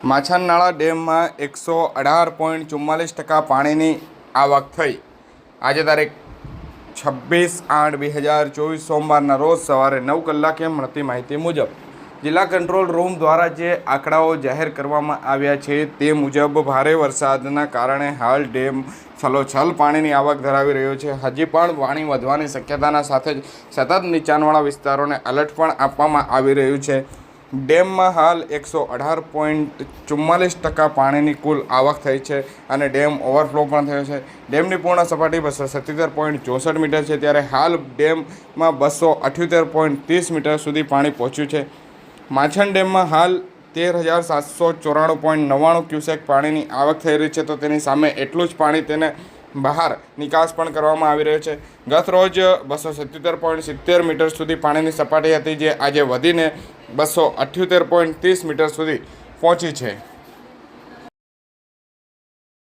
માછાનાળા ડેમમાં એકસો અઢાર પોઈન્ટ ચુમ્માલીસ ટકા પાણીની આવક થઈ. આજે તારીખ છવ્વીસ આઠ બે હજાર ચોવીસ સોમવારના રોજ સવારે નવ કલાકે મળતી માહિતી મુજબ, જિલ્લા કંટ્રોલ રૂમ દ્વારા જે આંકડાઓ જાહેર કરવામાં આવ્યા છે તે મુજબ ભારે વરસાદના કારણે હાલ ડેમ છલોછલ પાણીની આવક ધરાવી રહ્યો છે. હજી પણ પાણી વધવાની શક્યતાના સાથે જ સતત નીચાણવાળા વિસ્તારોને એલર્ટ પણ આપવામાં આવી રહ્યું છે. ડેમમાં હાલ એકસો અઢાર પોઈન્ટ ચુમ્માલીસ ટકા પાણીની કુલ આવક થઈ છે અને ડેમ ઓવરફ્લો પણ થયો છે. ડેમની પૂર્ણ સપાટી બસો સત્યોતેર પોઈન્ટ ચોસઠ મીટર છે ત્યારે હાલ ડેમમાં બસો અઠ્યોતેર પોઈન્ટ ત્રીસ મીટર સુધી પાણી પહોંચ્યું છે. માછણ ડેમમાં હાલ તેર હજાર સાતસો ચોરાણું પોઈન્ટ નવ્વાણું ક્યુસેક પાણીની આવક થઈ રહી છે તો તેની સામે એટલું જ પાણી તેને બહાર નિકાસ પણ કરવામાં આવી રહ્યો છે. ગત રોજ બસો સત્યોતેર પોઈન્ટ સિત્તેર મીટર સુધી પાણીની સપાટી હતી જે આજે વધીને બસો અઠ્યોતેર પોઈન્ટ ત્રીસ મીટર સુધી પહોંચી છે.